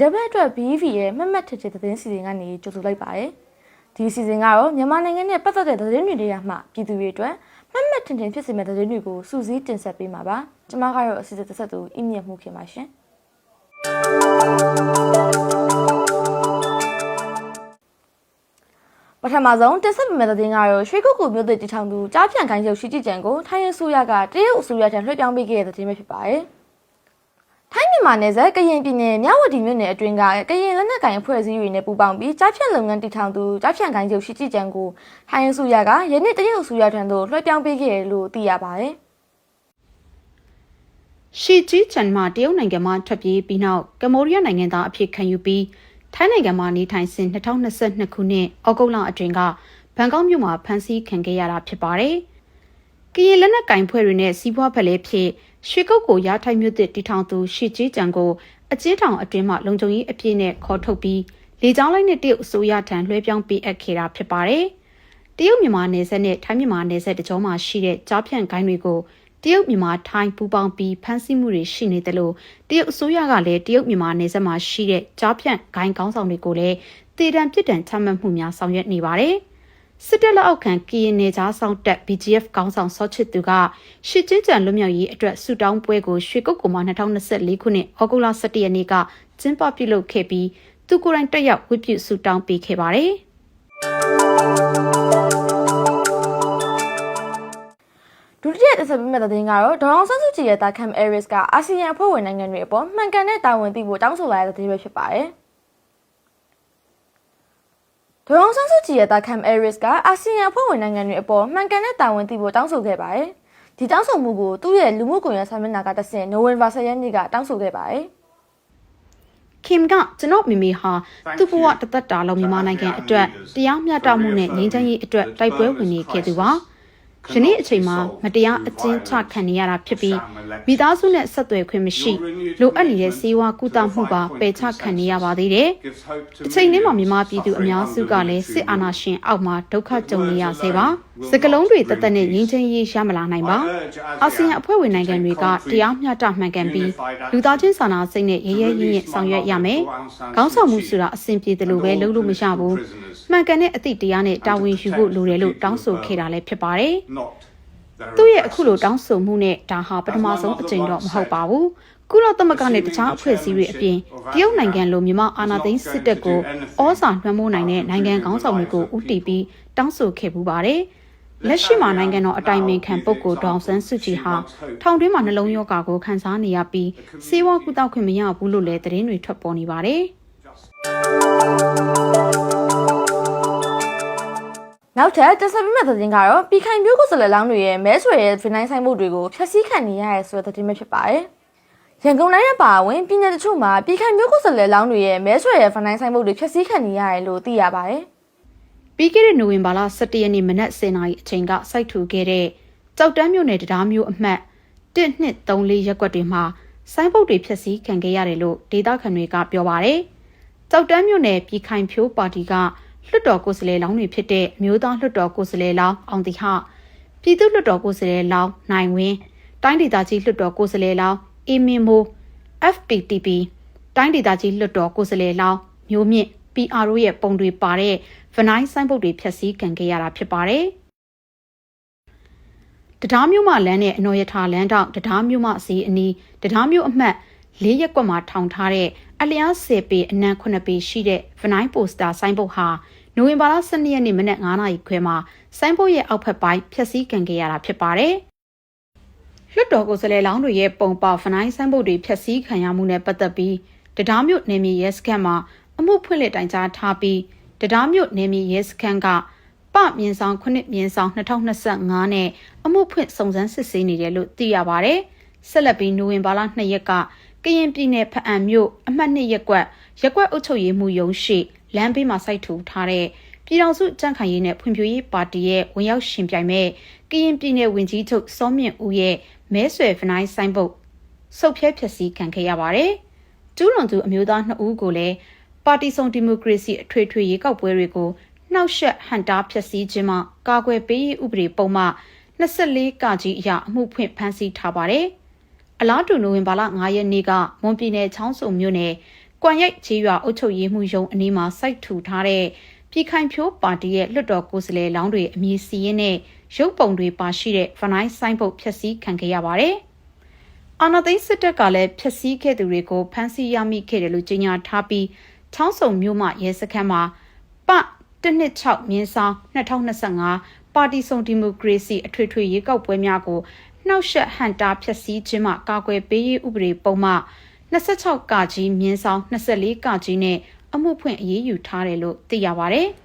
တစ်ပတ်အတွက် BV ရဲ့မှတ်မှတ်ထစ်ထစ်သတင်းစီစဉ်ကနေကြိုဆိုလိုက်ပါတယ်ဒီစီစဉ်ကတော့မြန်မာနိုင်ငံနဲ့ပတ်သက်တဲ့သတင်းတွေတွေကမှပြည်သူတွေအတွက်မှတ်မှတ်ထင်ထင်ဖြစ်စေမယ့်သတင်းတွေကိုစူးစီးတင်ဆက်ပေးမှာပါကျွန်မကတော့အစီအစဉ်တစ်ဆက်သူအင်းမြတ်မှုခင်ပါရှင်ပထမဆုံးတင်ဆက်ပေးမယ့်သတင်းကတော့ရွှေကုတ်ကူမြို့သစ်တည်ထောင်သူကြားဖြန့်ခိုင်းချုပ်ရှိကြည်ကြံကိုထိုင်းရင်းဆိုရကတရုတ်အစိုးရထံလွှဲပြောင်းပေးခဲ့တဲ့သတင်းပဲဖြစ်ပါတယ်။ ထိုင်းမြန်မာနယ်စပ်ကရင်ပြည်နယ်မြဝတီမြို့နယ်အတွင်းကကရင်လက်နက်ကိုင်အဖွဲ့အစည်းတွေနဲ့ပူးပေါင်းပြီးကြားဖြန့်လုပ်ငန်းတည်ထောင်သူကြားဖြန့်ခိုင်းချုပ်ရှိကြည်ကြံကိုထိုင်းရင်းဆိုရကယနေ့တရုတ်အစိုးရထံသို့လွှဲပြောင်းပေးခဲ့တယ်လို့သိရပါတယ်။ရှီဂျီချန်မှတရုတ်နိုင်ငံမှထွက်ပြေးပြီးနောက်ကမ္ဘောဒီးယားနိုင်ငံသားအဖြစ်ခံယူပြီးထိုင်းနိုင်ငံမှာနေထိုင်စဉ်2022ခုနှစ်ဩဂုတ်လအတွင်းကဘန်ကောက်မြို့မှာဖမ်းဆီးခံခဲ့ရတာဖြစ်ပါတယ်။ ကရင်လက်နက်ကင်ဖွဲ့တွေနဲ့စီးပွားဖက်လဲဖြစ်ရွှေကုတ်ကိုရထိုင်မြို့သစ်တီထောင်သူရှီဂျီချန်ကိုအကျဉ်းထောင်အတွင်းမှလုံခြုံရေးအပြည့်နဲ့ခေါ်ထုတ်ပြီးလေကြောင်းလိုင်းနဲ့တရုတ်အစိုးရထံလွှဲပြောင်းပေးအပ်ခဲ့တာဖြစ်ပါတယ်။တရုတ်မြန်မာနယ်စပ်နဲ့ထိုင်းမြန်မာနယ်စပ်တကြောမှာရှိတဲ့ကြားဖြန့်ဂိုင်းတွေကိုတရုတ်မြန်မာထိုင်းပူးပေါင်းပြီးဖမ်းဆီးမှုတွေရှိနေတယ်လို့တရုတ်အစိုးရကလည်းတရုတ်မြန်မာနယ်စပ်မှာရှိတဲ့ကြားဖြန့်ဂိုင်းကောင်းဆောင်တွေကိုလည်းတေတံပြစ်ဒဏ်ချမှတ်မှုများဆောင်ရွက်နေပါတယ်။ စစ်တပ်လက်အောက်ခံကရင်နယ်ကြားဆောင်တပ် BGF ကောင်းဆောင်စောချစ်သူကရှစ်ချင်းကြံလွတ်မြောက်ရေးအတွက်ဆူတောင်းပွဲကိုရွှေကုတ်ကူမ2024ခုနှစ်ဩဂုတ်လ17ရက်နေ့ကကျင်းပပြုလုပ်ခဲ့ပြီးသူကိုယ်တိုင်တက်ရောက်ဝိပုဆူတောင်းပေးခဲ့ပါတယ်။ဒုတိယတစ်ဆက်ပေးမဲ့သတင်းကတော့ဒေါအောင်ဆန်းစုကြည်ရဲ့တာခမ်အဲရစ်ကအာဆီယံအဖွဲ့ဝင်နိုင်ငံတွေအပေါ်မှန်ကန်တဲ့တာဝန်သိဖို့တောင်းဆိုလာတဲ့သတင်းပဲဖြစ်ပါတယ်။ ဒေါအောင်ဆန်းစုကြည်ရဲ့တာခမ်အဲရစ်ကအာဆီယံအဖွဲ့ဝင်နိုင်ငံတွေအပေါ်မှန်ကန်တဲ့တာဝန်သိဖို့တောင်းဆိုခဲ့ပါတယ်။ဒီတောင်းဆိုမှုကိုသူ့ရဲ့လူမှုကွန်ရက်ဆာမျက်နှာကတဆင့်နိုဝင်ဘာ10ရက်နေ့ကတောင်းဆိုခဲ့ပါတယ်။ခင်ကကျွန်တော်မိမိဟာသူ့ဘဝတစ်သက်တာလုံးမြန်မာနိုင်ငံအတွက်တရားမျှတမှုနဲ့ငြိမ်းချမ်းရေးအတွက်တိုက်ပွဲဝင်နေခဲ့သူပါ ယနေ့အချိန်မှာမတရားအကျဉ်းချခံနေရတာဖြစ်ပြီးမိသားစုနဲ့ဆက်သွယ်ခွင့်မရှိလိုအပ်နေတဲ့စေဝါကုသမှုပါပယ်ချခံနေရပါသေးတယ်။အချိန်လေးမှာမြန်မာပြည်သူအများစုကလည်းစစ်အာဏာရှင်အောက်မှာဒုက္ခကြုံနေရဆဲပါ။စကလုံးတွေတသက်နဲ့ငြိမ်းချမ်းရေးရမလာနိုင်ပါ။အာဆီယံအဖွဲ့ဝင်နိုင်ငံတွေကတရားမျှတမှန်ကန်ပြီးလူသားချင်းစာနာစိတ်နဲ့ရဲရဲရင့်ရင့်ဆောင်ရွက်ရမယ်။ခေါင်းဆောင်မှုဆိုတာအဆင်ပြေတယ်လို့ပဲလုပ်လို့မရဘူး။ မှန်ကန်တဲ့အသည့်တရားနဲ့တာဝန်ယူဖို့လိုတယ်လို့တောင်းဆိုခဲ့တာလည်းဖြစ်ပါတယ်။သူ့ရဲ့အခုလိုတောင်းဆိုမှုနဲ့ဒါဟာပထမဆုံးအကြိမ်တော့မဟုတ်ပါဘူး။ကုလသမဂ္ဂနဲ့တခြားအဖွဲ့အစည်းတွေအပြင်တရုတ်နိုင်ငံလိုမြန်မာအာဏာသိမ်းစစ်တပ်ကိုဩဇာလွှမ်းမိုးနိုင်တဲ့နိုင်ငံကောင်းဆောင်တွေကိုဦးတည်ပြီးတောင်းဆိုခဲ့ပူပါတယ်။လက်ရှိမှာနိုင်ငံတော်အတိုင်ပင်ခံပုဂ္ဂိုလ်ဒေါအောင်ဆန်းစုကြည်ဟာထောင်တွင်းမှာနှလုံးရောဂါကိုခံစားနေရပြီးစေဝါကုသခွင့်မရဘူးလို့လည်းသတင်းတွေထွက်ပေါ်နေပါတယ်။ နောက်ထပ်တက်ဆက်ပေးမဲ့သတင်းကတော့ပြည်ခိုင်မျိုးကိုယ်စားလှယ်လောင်းတွေရဲ့မဲဆွယ်ရဲ့ဗီနိုင်းဆိုင်မှုတွေကိုဖျက်ဆီးခံနေရတဲ့ဆိုတဲ့သတင်းပဲဖြစ်ပါတယ်။ရန်ကုန်တိုင်းရဲ့ပါဝင်ပြည်နယ်တချို့မှာပြည်ခိုင်မျိုးကိုယ်စားလှယ်လောင်းတွေရဲ့မဲဆွယ်ရဲ့ဗီနိုင်းဆိုင်မှုတွေဖျက်ဆီးခံနေရတယ်လို့သိရပါတယ်။ပြီးခဲ့တဲ့နိုဝင်ဘာလ17ရက်နေ့မနက်10:00နာရီအချိန်ကစိုက်ထူခဲ့တဲ့ကြောက်တန်းမြို့နယ်တရားမျိုးအမှတ်1234ရပ်ကွက်တွေမှာဆိုင်းပုတ်တွေဖျက်ဆီးခံခဲ့ရတယ်လို့ဒေသခံတွေကပြောပါတယ်။ကြောက်တန်းမြို့နယ်ပြည်ခိုင်ဖြိုးပါတီက လွှတ်တော်ကိုယ်စားလှယ်လောင်းတွေဖြစ်တဲ့မျိုးသားလွှတ်တော်ကိုယ်စားလှယ်လောင်းအောင်တီဟပြည်သူ့လွှတ်တော်ကိုယ်စားလှယ်လောင်းနိုင်ဝင်းတိုင်းဒေသကြီးလွှတ်တော်ကိုယ်စားလှယ်လောင်းအေမင်မိုး FPTP တိုင်းဒေသကြီးလွှတ်တော်ကိုယ်စားလှယ်လောင်းမျိုးမြင့် PR တို့ရဲ့ပုံတွေပါတဲ့ဗနိုင်းဆိုင်းပုတ်တွေဖျက်ဆီးခံခဲ့ရတာဖြစ်ပါတယ်။တရားမျိုးမှလမ်းနဲ့အနော်ရထာလမ်းတောင်တရားမျိုးမှစီအနီးတရားမျိုးအမှတ် ၄ရက်ကွက်မှာထောင်ထားတဲ့အလျား10ပေအနံ9ပေရှိတဲ့ဗနိုင်းပိုစတာဆိုင်းပုတ်ဟာနိုဝင်ဘာလ12ရက်နေ့မနက်9:00နာရီခွဲမှာဆိုင်းပုတ်ရဲ့အောက်ဖက်ပိုင်းဖျက်ဆီးခံခဲ့ရတာဖြစ်ပါတယ်။လွှတ်တော်ကိုယ်စားလှယ်လောင်းတွေရဲ့ပုံပေါဗနိုင်းဆိုင်းပုတ်တွေဖျက်ဆီးခံရမှုနဲ့ပတ်သက်ပြီးတရားမျိုးနယ်မြေရဲစခန်းမှာအမှုဖွင့်လှစ်တိုင်ကြားထားပြီးတရားမျိုးနယ်မြေရဲစခန်းကပမြင်းဆောင်9မြင်းဆောင်2025နဲ့အမှုဖွင့်စုံစမ်းစစ်ဆေးနေတယ်လို့သိရပါဗျ။ဆက်လက်ပြီးနိုဝင်ဘာလ2ရက်က ကရင်ပြည်နယ်ဖအံမြို့အမှတ်2ရက်ကွက်ရက်ကွက်အုပ်ချုပ်ရေးမှူးရုံးရှိလမ်းဘေးမှာစိုက်ထူထားတဲ့ပြည်တော်စုကြန့်ခိုင်ရေးနဲ့ဖွံ့ဖြိုးရေးပါတီရဲ့ဝင်ရောက်ရှင်ပြိုင်မဲ့ကရင်ပြည်နယ်ဝင်ကြီးချုပ်စောမြင့်ဦးရဲ့မဲဆွယ်ဖနိုင်းဆိုင်ဘုတ်စုပ်ဖြဲဖြက်စီးခံခဲ့ရပါတယ်။ကျူးလွန်သူအမျိုးသား2ဦးကိုလည်းပါတီစုံဒီမိုကရေစီအထွေထွေရေကောက်ပွဲတွေကိုနှောက်ယှက်ဟန်တာဖျက်ဆီးခြင်းမှကာကွယ်ပေးရေးဥပဒေပုံမှ24ကကြီးအရအမှုဖွင့်ဖမ်းဆီးထားပါတယ်။ အလားတူနိုဝင်ဘာလ9ရက်နေ့ကမွန်ပြည်နယ်ချောင်းစုံမြို့နယ်ကွမ်ရိတ်ချေးရွာအုပ်ချုပ်ရေးမှုရုံးအနီးမှာစိုက်ထူထားတဲ့ပြည်ခိုင်ဖြိုးပါတီရဲ့လွှတ်တော်ကိုယ်စားလှယ်လောင်းတွေအမည်စီရင်နဲ့ရုပ်ပုံတွေပါရှိတဲ့ဗနိုင်းဆိုင်ဘုတ်ဖျက်ဆီးခံခဲ့ရပါတယ်။အာနာသိန်းစစ်တပ်ကလည်းဖျက်ဆီးခဲ့သူတွေကိုဖမ်းဆီးရမိခဲ့တယ်လို့ကြေညာထားပြီးချောင်းစုံမြို့မှရဲစခန်းမှာပ126မြင်းဆောင်2025ပါတီစုံဒီမိုကရေစီအထွေထွေရွေးကောက်ပွဲများကို နှောက်ယှက်ဟန်တာဖျက်ဆီးခြင်းမှကာကွယ်ပေးရေးဥပဒေပုံမှ26ကကြီးမြင်းဆောင်24ကကြီးနဲ့အမှုဖွင့်အရေးယူထားတယ်လို့သိရပါဗျ။